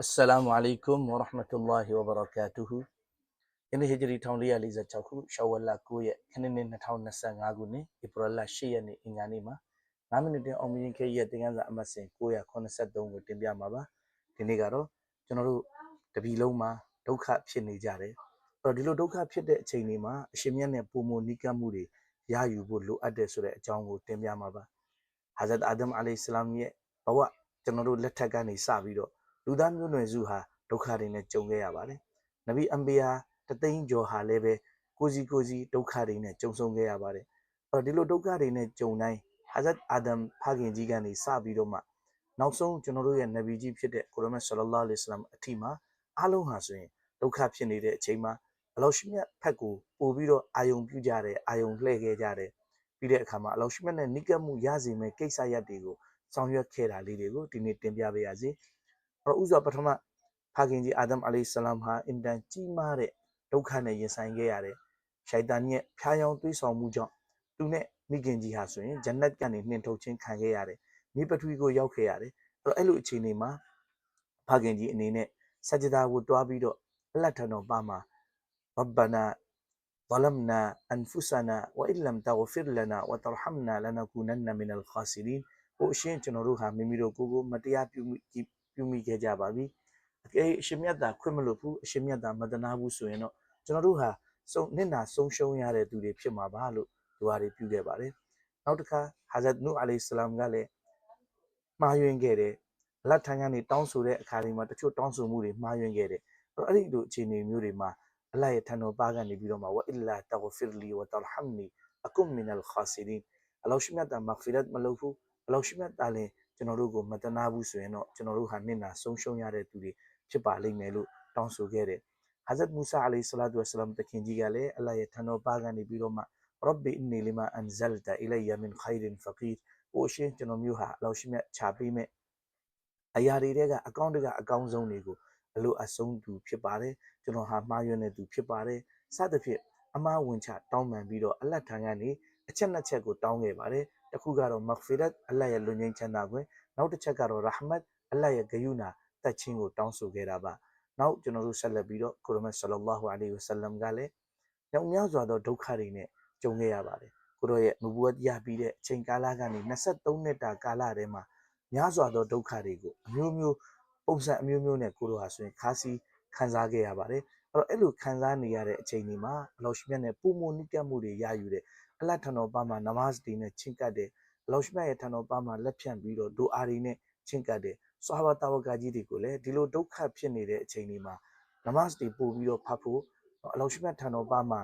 Assalamu alaikum wa rahmatullahi wa barakatuhu ယနေ့ဟဂျရီ1446ခုရှောဝလ9ရက်ခဏနေ့2025ခုနှစ်ဧပြီလ10ရက်နေ့အင်္ဂါနေ့မှာ9မိနစ်တင်အောင်မြင်ခဲ့ရဲ့တင်ကန်းစာအမှတ်စဉ်983ကိုတင်ပြမှာပါဒီနေ့ကတော့ကျွန်တော်တို့တပီလုံးမှာဒုက္ခဖြစ်နေကြတယ်အဲ့တော့ဒီလိုဒုက္ခဖြစ်တဲ့အချိန်တွေမှာအရှင်မြတ်နဲ့ပုံမနိကတ်မှုတွေရယူဖို့လိုအပ်တယ်ဆိုတဲ့အကြောင်းကိုတင်ပြမှာပါဟာဇတ်အာဒမ်အလိဆလမ်ရဲ့ဘဝကျွန်တော်တို့လက်ထက်ကနေစပြီးတော့ လူသားမျိုးနွယ်စုဟာဒုက္ခတွေနဲ့ကြုံခဲ့ရပါတယ်။နဗီအမ်ဘီယာတသိန်းကျော်ဟာလည်းပဲကိုစီကိုစီဒုက္ခတွေနဲ့ကြုံဆုံခဲ့ရပါတယ်။အဲ့တော့ဒီလိုဒုက္ခတွေနဲ့ကြုံတိုင်းဟာဇတ်အာဒမ်ဖခင်ကြီးကနေစပြီးတော့မှနောက်ဆုံးကျွန်တော်တို့ရဲ့နဗီကြီးဖြစ်တဲ့ကိုရမတ်ဆလလောလ္လဟ်အလัยဟိဝါစလမ်အထိမှာအားလုံးဟာဆိုရင်ဒုက္ခဖြစ်နေတဲ့အချိန်မှာအလောရှိမြတ်ဖက်ကိုပို့ပြီးတော့အာယုံပြုကြတယ်အာယုံလှည့်ခဲ့ကြတယ်ပြီးတဲ့အခါမှာအလောရှိမြတ်နဲ့နိကတ်မှုရစေမဲ့ကိစ္စရပ်တွေကိုဆောင်ရွက်ခဲ့တာလေးတွေကိုဒီနေ့တင်ပြပေးရစေ။ အဲ့တော့ဥစွာပထမဖခင်ကြီးအာဒမ်အလိဆလမ်ဟာအင်တန်ကြီးမားတဲ့ဒုက္ခနဲ့ရင်ဆိုင်ခဲ့ရတဲ့ရှိုက်တန်ရဲ့ဖျားယောင်းသွေးဆောင်မှုကြောင့်သူနဲ့မိခင်ကြီးဟာဆိုရင်ဂျန်နတ်ကနေနှင်ထုတ်ခြင်းခံခဲ့ရတယ်မိပထဝီကိုရောက်ခဲ့ရတယ်အဲ့တော့အဲ့လိုအခြေအနေမှာဖခင်ကြီးအနေနဲ့စัจ jada ကိုတွားပြီးတော့အလတ်ထံတော်ပါမှာရဘနာ ظلمنا أنفسنا وإن لم تغفر لنا وترحمنا لنكونن من الخاسرين ဟိုအရှင်းကျွန်တော်တို့ဟာမိမိတို့ကိုယ်ကိုမတရားပြုမိ ပြုမိခဲ့ကြပါပြီအကယ်အရှင်မြတ်သာခွင့်မလို့ဘူးအရှင်မြတ်သာမတနာဘူးဆိုရင်တော့ကျွန်တော်တို့ဟာစုံနစ်နာဆုံးရှုံးရတဲ့သူတွေဖြစ်မှာပါလို့ဒွါတွေပြုခဲ့ပါတယ်နောက်တစ်ခါဟာဇတ်နုအလိဆလမ်ကလည်းမှားယွင်းခဲ့တယ်လက်ထံကနေတောင်းဆိုတဲ့အခါတွေမှာတချို့တောင်းဆိုမှုတွေမှားယွင်းခဲ့တယ်အဲ့တော့အဲ့ဒီလိုအခြေအနေမျိုးတွေမှာအလ္လာဟ်ရဲ့ထံတော်ပါကနေပြီးတော့မှဝအစ်လာတဂဖီရလီဝတရဟမ်နီအကုမ်မင်အလ်ခါစီရင်အလောရှိမြတ်တာမဂ်ဖီရတ်မလုပ်ဘူးအလောရှိမြတ်တာလည်း ကျွန်တော်တို့ကိုမတနာဘူးဆိုရင်တော့ကျွန်တော်တို့ဟာနင့်နာဆုံးရှုံးရတဲ့သူတွေဖြစ်ပါလိမ့်မယ်လို့တောင်းဆိုခဲ့တယ်။ဟာဇတ်မူဆာအလိုင်ဆလာတူဝဆလမ်တခင်ကြီးကလည်းအလ္လာဟ်ရဲ့ထံတော်ပါကနေပြီးတော့မှရဘ်ဘီအင်နီလီမာအန်ဇလ်တာအီလိုင်ယာမင်ခိုင်ရင်ဖကီရ်။အိုရှင်ကျွန်တော်မျိုးဟာအလောရှိမြတ်ခြာပေးမဲ့အရာတွေကအကောင့်တကအကောင်းဆုံးတွေကိုအလိုအဆုံးသူဖြစ်ပါတယ်။ကျွန်တော်ဟာမှားယွင်းတဲ့သူဖြစ်ပါတယ်။စသဖြင့်အမှားဝင်ချတောင်းပန်ပြီးတော့အလတ်ထံကနေအချက်နှစ်ချက်ကိုတောင်းခဲ့ပါတယ် တစ်ခုကတော့ maghfirat အလတ်ရဲ့လွန်ငင်းချမ်းသာခွင့်နောက်တစ်ချက်ကတော့ rahmat အလတ်ရဲ့ဂယုဏတတ်ခြင်းကိုတောင်းဆိုခဲ့တာပါနောက်ကျွန်တော်တို့ဆက်လက်ပြီးတော့ကိုရမတ်ဆလလောဟူအလိုင်ဝဆလမ်ကလည်းညောင်များစွာသောဒုက္ခတွေနဲ့ကြုံခဲ့ရပါတယ်ကိုရောရဲ့နဘဝတ်ရပြီးတဲ့အချိန်ကာလကနေ23နှစ်တာကာလထဲမှာများစွာသောဒုက္ခတွေကိုအမျိုးမျိုးပုံစံအမျိုးမျိုးနဲ့ကိုရောဟာဆိုရင်ခါစီခံစားခဲ့ရပါတယ်အဲ့တော့အဲ့လိုခံစားနေရတဲ့အချိန်ဒီမှာအလောရှိမြတ်နဲ့ပုံမနိကတ်မှုတွေရယူတဲ့ အလတ်ထံတော်ပါမှာနမတ်တွေနဲ့ချင်းကပ်တယ်အလောရှိမြတ်ရဲ့ထံတော်ပါမှာလက်ဖြန့်ပြီးတော့ဒူအာရီနဲ့ချင်းကပ်တယ်ဆွာဘာတာဝကကြီးတွေကိုလည်းဒီလိုဒုက္ခဖြစ်နေတဲ့အချိန်ဒီမှာနမတ်တွေပို့ပြီးတော့ဖတ်ဖို့အလောရှိမြတ်ထံတော်ပါမှာ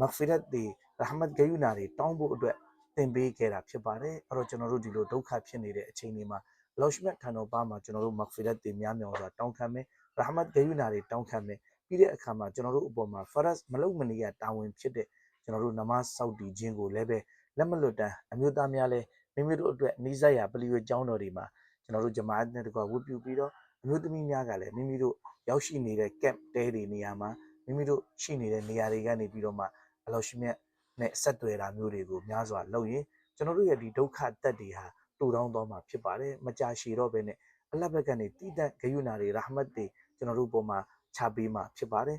မဂ်ဖီရတ်တွေရဟမတ်ဂယုနာတွေတောင်းဖို့အတွက်သင်ပေးခဲ့တာဖြစ်ပါတယ်အဲ့တော့ကျွန်တော်တို့ဒီလိုဒုက္ခဖြစ်နေတဲ့အချိန်ဒီမှာလောရှိမြတ်ထံတော်ပါမှာကျွန်တော်တို့မဂ်ဖီရတ်တွေများများစွာတောင်းခံမယ်ရဟမတ်ဂယုနာတွေတောင်းခံမယ်ပြီးတဲ့အခါမှာကျွန်တော်တို့အပေါ်မှာဖရတ်မလုံမနေရတာဝန်ဖြစ်တဲ့ ကျွန်တော်တို့နမစောက်တည်ခြင်းကိုလည်းပဲလက်မလွတ်တမ်းအမျိုးသားများလည်းမိမိတို့အတွက်နိစ္စရာပလီဝေကျောင်းတော်တွေမှာကျွန်တော်တို့ဂျမာအတ်နဲ့တကွဝတ်ပြုပြီးတော့အမျိုးသမီးများကလည်းမိမိတို့ရောက်ရှိနေတဲ့ camp တဲတွေနေရာမှာမိမိတို့ရှိနေတဲ့နေရာတွေကနေပြီးတော့မှအလောရှိမြတ်နဲ့ဆက်သွယ်တာမျိုးတွေကိုများစွာလုပ်ရင်ကျွန်တော်တို့ရဲ့ဒီဒုက္ခတက်တွေဟာတူတောင်းသွားမှာဖြစ်ပါတယ်မကြာရှည်တော့ဘဲနဲ့အလတ်ဘက်ကနေတည်တံ့ဂယုဏတွေရာဟမတ်တွေကျွန်တော်တို့ပုံမှာချပေးမှာဖြစ်ပါတယ်